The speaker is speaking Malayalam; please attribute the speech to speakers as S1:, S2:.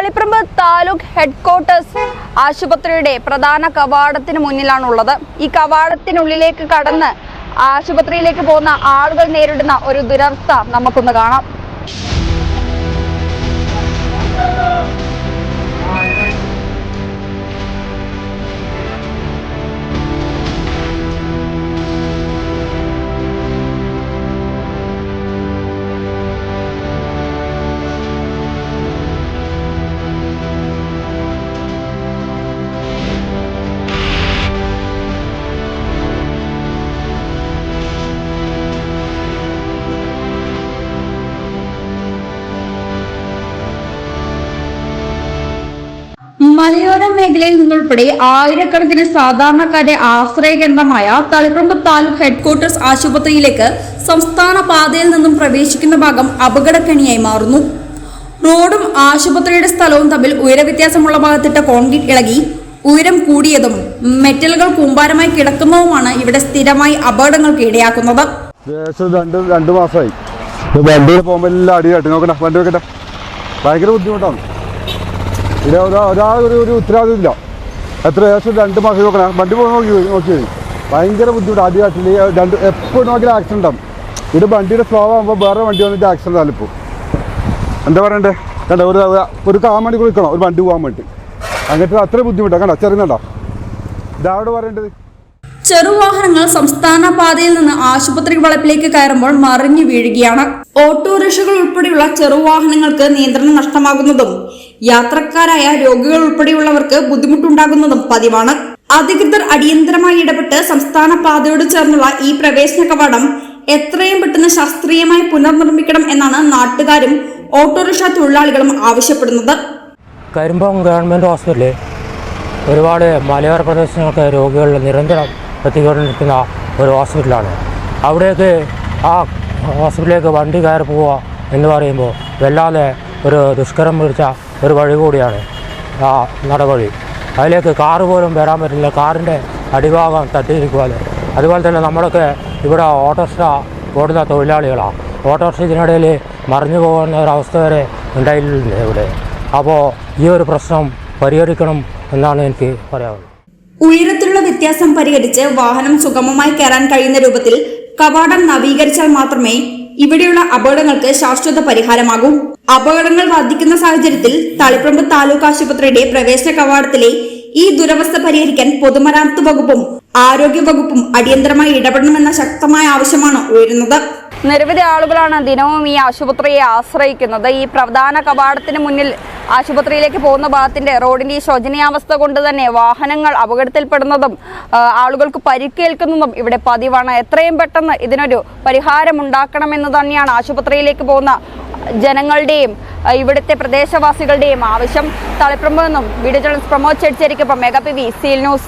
S1: തളിപ്രമ്പ് താലൂക്ക് ഹെഡ്ക്വാർട്ടേഴ്സ് ആശുപത്രിയുടെ പ്രധാന കവാടത്തിന് മുന്നിലാണുള്ളത്. ഈ കവാടത്തിനുള്ളിലേക്ക് കടന്ന് ആശുപത്രിയിലേക്ക് പോകുന്ന ആളുകൾ നേരിടുന്ന ഒരു ദുരവസ്ഥ നമുക്കൊന്ന് കാണാം. മേഖലയിൽ നിന്നുൾപ്പെടെ ആയിരക്കണക്കിന് സാധാരണക്കാരെ ആശ്രയ കേന്ദ്രമായ തളിപ്പറമ്പ് താലൂക്ക് ഹെഡ്ക്വാർട്ടേഴ്സ് ആശുപത്രിയിലേക്ക് സംസ്ഥാന പാതയിൽ നിന്നും പ്രവേശിക്കുന്ന ഭാഗം അപകടക്കണിയായി മാറുന്നു. റോഡും ആശുപത്രിയുടെ സ്ഥലവും തമ്മിൽ ഉയരവ്യത്യാസമുള്ള ഭാഗത്തിട്ട കോൺക്രീറ്റ് ഇളകി ഉയരം കൂടിയതും മെറ്റലുകൾ കൂമ്പാരമായി കിടക്കുന്നതുമാണ് ഇവിടെ സ്ഥിരമായി അപകടങ്ങൾക്ക് ഇടയാക്കുന്നത്.
S2: രണ്ട് മാസമായി. വെക്കട്ടെ ഭയങ്കര ബുദ്ധിമുട്ടാണ്. ഇത് ഒരാ ഉത്തരവാദിത്വം എത്ര ഏകദേശം രണ്ട് മാസം നോക്കണം. വണ്ടി പോകാൻ നോക്കി നോക്കി. ഭയങ്കര ബുദ്ധിമുട്ട് അടിയാട്ടിൽ രണ്ട് എപ്പോഴും നോക്കിയാൽ ആക്സിഡന്റ് ആണ് ഇത് വണ്ടിയുടെ സ്ലോ ആകുമ്പോൾ വേറെ വണ്ടി വന്നിട്ട് ആക്സിഡന്റ് ആലിപ്പോൾ എന്താ പറയണ്ടേ? കണ്ട ഒരു ഒരു കാൽ മണിക്കൂർ ഒരു വണ്ടി പോകാൻ വേണ്ടി. അങ്ങനത്തെ അത്ര ബുദ്ധിമുട്ടാണ് കണ്ട ചെറുങ്ങണ്ടോ ഇതാവിടെ പറയേണ്ടത്.
S1: ചെറുവാഹനങ്ങൾ സംസ്ഥാന പാതയിൽ നിന്ന് ആശുപത്രി വളപ്പിലേക്ക് കയറുമ്പോൾ മറിഞ്ഞു വീഴുകയാണ്. ഓട്ടോറിക്ഷകൾ ഉൾപ്പെടെയുള്ള ചെറുവാഹനങ്ങൾക്ക് നിയന്ത്രണം നഷ്ടമാകുന്നതും യാത്രക്കാരായ രോഗികൾ ഉൾപ്പെടെയുള്ളവർക്ക് ബുദ്ധിമുട്ടുണ്ടാകുന്നതും പതിവാണ്. അധികൃതർ അടിയന്തരമായി ഇടപെട്ട് സംസ്ഥാന പാതയോട് ചേർന്നുള്ള ഈ പ്രവേശന കവാടം എത്രയും പെട്ടെന്ന് ശാസ്ത്രീയമായി പുനർനിർമ്മിക്കണം എന്നാണ് നാട്ടുകാരും ഓട്ടോറിക്ഷ തൊഴിലാളികളും ആവശ്യപ്പെടുന്നത്.
S3: കരിമ്പം ഗവൺമെന്റ് ഹോസ്പിറ്റലിൽ ഒരുപാട് മലയോര പ്രദേശങ്ങൾക്ക് രോഗികൾ നിരന്തരം എത്തിക്കൊണ്ടിരിക്കുന്ന ഒരു ഹോസ്പിറ്റലാണ്. അവിടേക്ക് ആ ഹോസ്പിറ്റലിലേക്ക് വണ്ടി കയറി പോവുക എന്ന് പറയുമ്പോൾ വല്ലാതെ ഒരു ദുഷ്കരം പിടിച്ച ഒരു വഴി കൂടിയാണ് ആ നടവഴി. അതിലേക്ക് കാറ് പോലും വരാൻ പറ്റില്ല. കാറിന്റെ അടിഭാഗം തട്ടിയിരിക്കുവാൻ അതുപോലെ തന്നെ നമ്മളൊക്കെ ഇവിടെ ഓട്ടോറിക്ഷ ഓടുന്ന തൊഴിലാളികളാണ്. ഓട്ടോറിക്ഷ ഇതിനിടയിൽ മറിഞ്ഞു പോകുന്ന ഒരവസ്ഥ വരെ ഉണ്ടായിട്ടുണ്ട് ഇവിടെ. അപ്പോൾ ഈ ഒരു പ്രശ്നം പരിഹരിക്കണം എന്നാണ് എനിക്ക് പറയാനുള്ളത്.
S1: ഉയരത്തിലുള്ള വ്യത്യാസം പരിഹരിച്ച് വാഹനം സുഗമമായി കയറാൻ കഴിയുന്ന രൂപത്തിൽ കവാടം നവീകരിച്ചാൽ മാത്രമേ ഇവിടെയുള്ള അപകടങ്ങൾക്ക് ശാശ്വത പരിഹാരമാകും. അപകടങ്ങൾ വർദ്ധിക്കുന്ന സാഹചര്യത്തിൽ തളിപ്പറമ്പ് താലൂക്ക് ആശുപത്രിയുടെ പ്രവേശന കവാടത്തിലെ ഈ ദുരവസ്ഥ പരിഹരിക്കാൻ പൊതുമരാമത്ത് വകുപ്പും ആരോഗ്യ വകുപ്പും അടിയന്തരമായി ഇടപെടണമെന്ന ശക്തമായ ആവശ്യമാണ് ഉയരുന്നത്. നിരവധി ആളുകളാണ് ദിനവും ഈ ആശുപത്രിയെ ആശ്രയിക്കുന്നത്. ഈ പ്രധാന കവാടത്തിന് മുന്നിൽ ആശുപത്രിയിലേക്ക് പോകുന്ന ഭാഗത്തിന്റെ റോഡിന്റെ ഈ ശോചനീയാവസ്ഥ കൊണ്ട് തന്നെ വാഹനങ്ങൾ അപകടത്തിൽപ്പെടുന്നതും ആളുകൾക്ക് പരിക്കേൽക്കുന്നതും ഇവിടെ പതിവാണ്. എത്രയും പെട്ടെന്ന് ഇതിനൊരു പരിഹാരം ഉണ്ടാക്കണമെന്ന് തന്നെയാണ് ആശുപത്രിയിലേക്ക് പോകുന്ന ജനങ്ങളുടെയും ഇവിടുത്തെ പ്രദേശവാസികളുടെയും ആവശ്യം. തളിപ്പറമ്പ് നിന്നും വീഡിയോ ജേർണലിസ്റ്റ് പ്രമോദ് ചെടിച്ചേരിക്കൊപ്പം mega P V seal news.